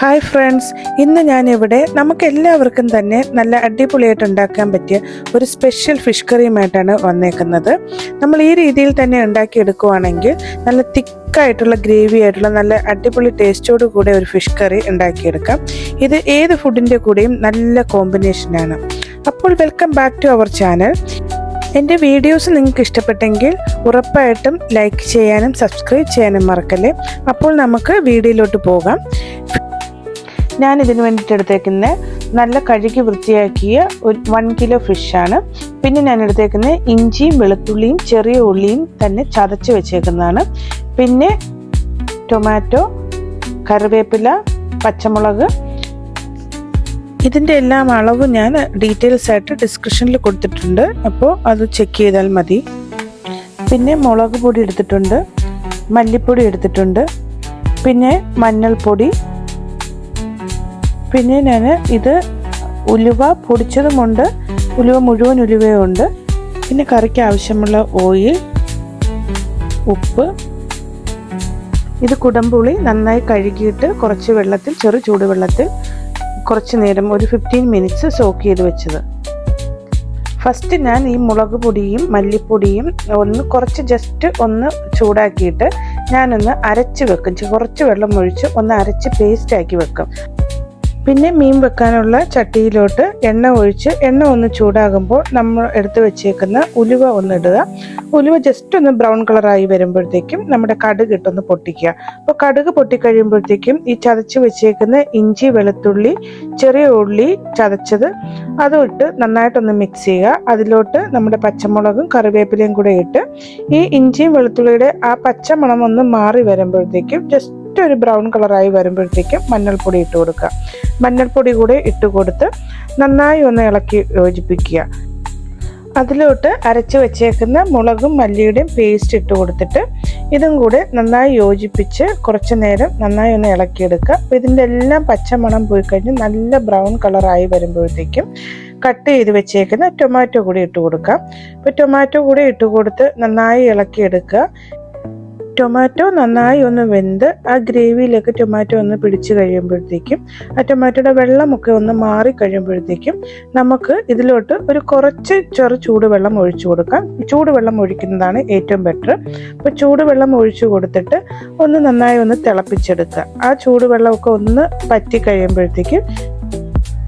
Hi friends ഇന്ന് ഞാനിവിടെ നമുക്ക് എല്ലാവർക്കും തന്നെ നല്ല അടിപൊളിയായിട്ട് ഉണ്ടാക്കാൻ പറ്റിയ ഒരു സ്പെഷ്യൽ ഫിഷ് കറിയുമായിട്ടാണ് വന്നേക്കുന്നത്. നമ്മൾ ഈ രീതിയിൽ തന്നെ ഉണ്ടാക്കിയെടുക്കുവാണെങ്കിൽ നല്ല തിക്കായിട്ടുള്ള ഗ്രേവി ആയിട്ടുള്ള നല്ല അടിപൊളി ടേസ്റ്റോട് കൂടെ ഒരു ഫിഷ് കറി ഉണ്ടാക്കിയെടുക്കാം. ഇത് ഏത് ഫുഡിന്റെ കൂടെയും നല്ല കോമ്പിനേഷനാണ് അപ്പോൾ welcome back to our channel എന്റെ വീഡിയോസ് നിങ്ങൾക്ക് ഇഷ്ടപ്പെട്ടെങ്കിൽ ഉറപ്പായിട്ടും ലൈക്ക് ചെയ്യാനും സബ്സ്ക്രൈബ് ചെയ്യാനും മറക്കല്ലേ? അപ്പോൾ നമുക്ക് വീഡിയോയിലോട്ട് പോകാം. ഞാൻ ഇതിന് വേണ്ടിയിട്ട് എടുത്തേക്കുന്ന നല്ല കഴുകി വൃത്തിയാക്കിയ ഒരു വൺ കിലോ ഫിഷാണ് പിന്നെ ഞാൻ എടുത്തേക്കുന്ന ഇഞ്ചിയും വെളുത്തുള്ളിയും ചെറിയ ഉള്ളിയും തന്നെ ചതച്ച് വെച്ചേക്കുന്നതാണ്. പിന്നെ ടൊമാറ്റോ കറിവേപ്പില പച്ചമുളക്. ഇതിന്റെ എല്ലാം അളവ് ഞാൻ ഡീറ്റെയിൽസ് ആയിട്ട് ഡിസ്ക്രിപ്ഷനിൽ കൊടുത്തിട്ടുണ്ട്. അപ്പോൾ അത് ചെക്ക് ചെയ്താൽ മതി. പിന്നെ മുളക് പൊടി എടുത്തിട്ടുണ്ട്. മല്ലിപ്പൊടി എടുത്തിട്ടുണ്ട്. പിന്നെ മഞ്ഞൾപ്പൊടി. പിന്നെ ഞാൻ ഇത് ഉലുവ പൊടിച്ചതുമുണ്ട്. ഉലുവ മുഴുവൻ ഉലുവയുണ്ട്. പിന്നെ കറിക്ക് ആവശ്യമുള്ള ഓയിൽ ഉപ്പ്. ഇത് കുടമ്പുളി നന്നായി കഴുകിയിട്ട് കുറച്ച് വെള്ളത്തിൽ ചെറു ചൂടുവെള്ളത്തിൽ കുറച്ച് നേരം ഒരു ഫിഫ്റ്റീൻ മിനിറ്റ്സ് സോക്ക് ചെയ്ത് വെച്ചത്. ഫസ്റ്റ് ഞാൻ ഈ മുളക് പൊടിയും മല്ലിപ്പൊടിയും ഒന്ന് കുറച്ച് ജസ്റ്റ് ഒന്ന് ചൂടാക്കിയിട്ട് ഞാനൊന്ന് അരച്ച് വെക്കും. കുറച്ച് വെള്ളം ഒഴിച്ച് ഒന്ന് അരച്ച് പേസ്റ്റ് ആക്കി വെക്കും. പിന്നെ മീൻ വെക്കാനുള്ള ചട്ടിയിലോട്ട് എണ്ണ ഒഴിച്ച് എണ്ണ ഒന്ന് ചൂടാകുമ്പോൾ നമ്മൾ എടുത്ത് വെച്ചേക്കുന്ന ഉലുവ ഒന്ന് ഇടുക. ഉലുവ ജസ്റ്റ് ഒന്ന് ബ്രൗൺ കളറായി വരുമ്പോഴത്തേക്കും നമ്മുടെ കടുക് ഇട്ടൊന്ന് പൊട്ടിക്കുക. അപ്പോൾ കടുക് പൊട്ടിക്കഴിയുമ്പോഴത്തേക്കും ഈ ചതച്ച് വെച്ചേക്കുന്ന ഇഞ്ചി വെളുത്തുള്ളി ചെറിയ ഉള്ളി ചതച്ചത് അതും ഇട്ട് നന്നായിട്ടൊന്ന് മിക്സ് ചെയ്യുക. അതിലോട്ട് നമ്മുടെ പച്ചമുളകും കറിവേപ്പിലയും കൂടെ ഇട്ട് ഈ ഇഞ്ചിയും വെളുത്തുള്ളിയുടെ ആ പച്ചമണം ഒന്ന് മാറി വരുമ്പോഴത്തേക്കും ജസ്റ്റ് ഒരു ബ്രൗൺ കളറായി വരുമ്പോഴത്തേക്കും മഞ്ഞൾപ്പൊടി ഇട്ട് കൊടുക്കുക. മഞ്ഞൾപ്പൊടി കൂടെ ഇട്ട് കൊടുത്ത് നന്നായി ഒന്ന് ഇളക്കി യോജിപ്പിക്കുക. അതിലോട്ട് അരച്ച് വെച്ചേക്കുന്ന മുളകും മല്ലിയുടെയും പേസ്റ്റ് ഇട്ട് കൊടുത്തിട്ട് ഇതും കൂടെ നന്നായി യോജിപ്പിച്ച് കുറച്ച് നേരം നന്നായി ഒന്ന് ഇളക്കിയെടുക്കുക. അപ്പോൾ ഇതിന്റെ എല്ലാം പച്ചമണം പോയി കഴിഞ്ഞ് നല്ല ബ്രൗൺ കളറായി വരുമ്പോഴത്തേക്കും കട്ട് ചെയ്ത് വെച്ചേക്കുന്ന ടൊമാറ്റോ കൂടി ഇട്ട് കൊടുക്കാം ഇപ്പോൾ ടൊമാറ്റോ കൂടി ഇട്ട് കൊടുത്ത് നന്നായി ഇളക്കിയെടുക്കുക. ടൊമാറ്റോ നന്നായി ഒന്ന് വെന്ത് ആ ഗ്രേവിയിലേക്ക് ടൊമാറ്റോ ഒന്ന് പിടിച്ചു കഴിയുമ്പോഴത്തേക്കും ആ ടൊമാറ്റോയുടെ വെള്ളമൊക്കെ ഒന്ന് മാറി കഴിയുമ്പോഴത്തേക്കും നമുക്ക് ഇതിലോട്ട് ഒരു കുറച്ച് ചെറു ചൂടുവെള്ളം ഒഴിച്ചു കൊടുക്കാം. ചൂടുവെള്ളം ഒഴിക്കുന്നതാണ് ഏറ്റവും ബെറ്റർ അപ്പോൾ ചൂടുവെള്ളം ഒഴിച്ചു കൊടുത്തിട്ട് ഒന്ന് നന്നായി ഒന്ന് തിളപ്പിച്ചെടുക്കുക. ആ ചൂടുവെള്ളമൊക്കെ ഒന്ന് പറ്റി കഴിയുമ്പോഴത്തേക്കും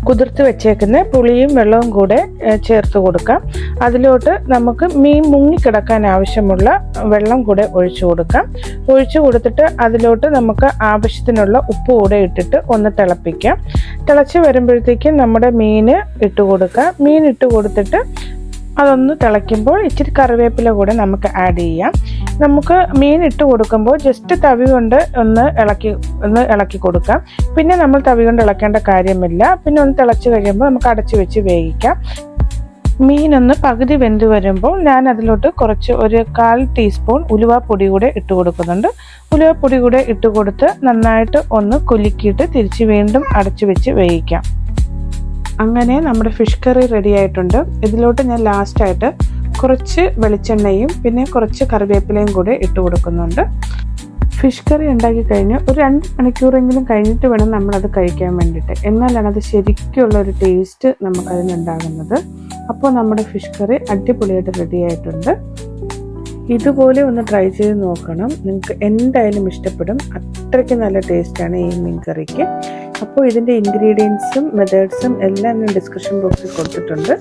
കുതിർത്ത് വെച്ചേക്കുന്ന പുളിയും വെള്ളവും കൂടെ ചേർത്ത് കൊടുക്കാം. അതിലോട്ട് നമുക്ക് മീൻ മുങ്ങിക്കിടക്കാൻ ആവശ്യമുള്ള വെള്ളം കൂടെ ഒഴിച്ചു കൊടുക്കാം. ഒഴിച്ചു കൊടുത്തിട്ട് അതിലോട്ട് നമുക്ക് ആവശ്യത്തിനുള്ള ഉപ്പ് കൂടെ ഇട്ടിട്ട് ഒന്ന് തിളപ്പിക്കാം. തിളച്ച് വരുമ്പോഴത്തേക്കും നമ്മുടെ മീൻ ഇട്ട് കൊടുക്കാം. മീൻ ഇട്ട് കൊടുത്തിട്ട് അതൊന്ന് തിളയ്ക്കുമ്പോൾ ഇച്ചിരി കറിവേപ്പില കൂടെ നമുക്ക് ആഡ് ചെയ്യാം. നമുക്ക് മീൻ ഇട്ട് കൊടുക്കുമ്പോൾ ജസ്റ്റ് തവി കൊണ്ട് ഒന്ന് ഇളക്കി ഒന്ന് ഇളക്കി കൊടുക്കാം. പിന്നെ നമ്മൾ തവി കൊണ്ട് ഇളക്കേണ്ട കാര്യമില്ല. പിന്നെ ഒന്ന് തിളച്ച് കഴിയുമ്പോൾ നമുക്ക് അടച്ചു വെച്ച് വേവിക്കാം. മീനൊന്ന് പകുതി വെന്ത് വരുമ്പോൾ ഞാൻ അതിലോട്ട് കുറച്ച് ഒരു കാൽ ടീസ്പൂൺ ഉലുവാപ്പൊടി കൂടെ ഇട്ട് കൊടുക്കുന്നുണ്ട്. ഉലുവാപ്പൊടി കൂടെ ഇട്ട് കൊടുത്ത് നന്നായിട്ട് ഒന്ന് കുലുക്കിയിട്ട് തിരിച്ച് വീണ്ടും അടച്ചു വെച്ച് വേവിക്കാം. അങ്ങനെ നമ്മുടെ ഫിഷ് കറി റെഡി ആയിട്ടുണ്ട്. ഇതിലോട്ട് ഞാൻ ലാസ്റ്റായിട്ട് കുറച്ച് വെളിച്ചെണ്ണയും പിന്നെ കുറച്ച് കറിവേപ്പിലയും കൂടെ ഇട്ട് കൊടുക്കുന്നുണ്ട്. ഫിഷ് കറി ഉണ്ടാക്കി കഴിഞ്ഞ് ഒരു രണ്ട് മണിക്കൂറെങ്കിലും കഴിഞ്ഞിട്ട് വേണം നമ്മളത് കഴിക്കാൻ വേണ്ടിയിട്ട്. എന്നാലാണ് അത് ശരിക്കുള്ള ഒരു ടേസ്റ്റ് നമുക്കതിനുണ്ടാകുന്നത്. അപ്പോൾ നമ്മുടെ ഫിഷ് കറി അടിപൊളിയായിട്ട് റെഡി ആയിട്ടുണ്ട്. ഇതുപോലെ ഒന്ന് ട്രൈ ചെയ്ത് നോക്കണം. നിങ്ങൾക്ക് എന്തായാലും ഇഷ്ടപ്പെടും. അത്രയ്ക്ക് നല്ല ടേസ്റ്റാണ് ഈ മീൻ കറിക്ക്. അപ്പോൾ ഇതിന്റെ ഇൻഗ്രീഡിയൻസും മെത്തേഡ്സും എല്ലാം ഞാൻ ഡിസ്ക്രിപ്ഷൻ ബോക്സിൽ കൊടുത്തിട്ടുണ്ട്.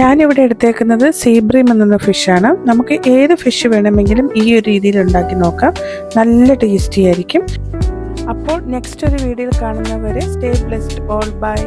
ഞാനിവിടെ എടുത്തേക്കുന്നത് സീബ്രീം എന്ന ഫിഷാണ് നമുക്ക് ഏത് ഫിഷ് വേണമെങ്കിലും ഈ ഒരു രീതിയിൽ ഉണ്ടാക്കി നോക്കാം. നല്ല ടേസ്റ്റി ആയിരിക്കും. അപ്പോൾ നെക്സ്റ്റ് ഒരു വീഡിയോയിൽ കാണുന്നവരെ സ്റ്റേ ബ്ലെസ്ഡ് ഓൾ ബൈ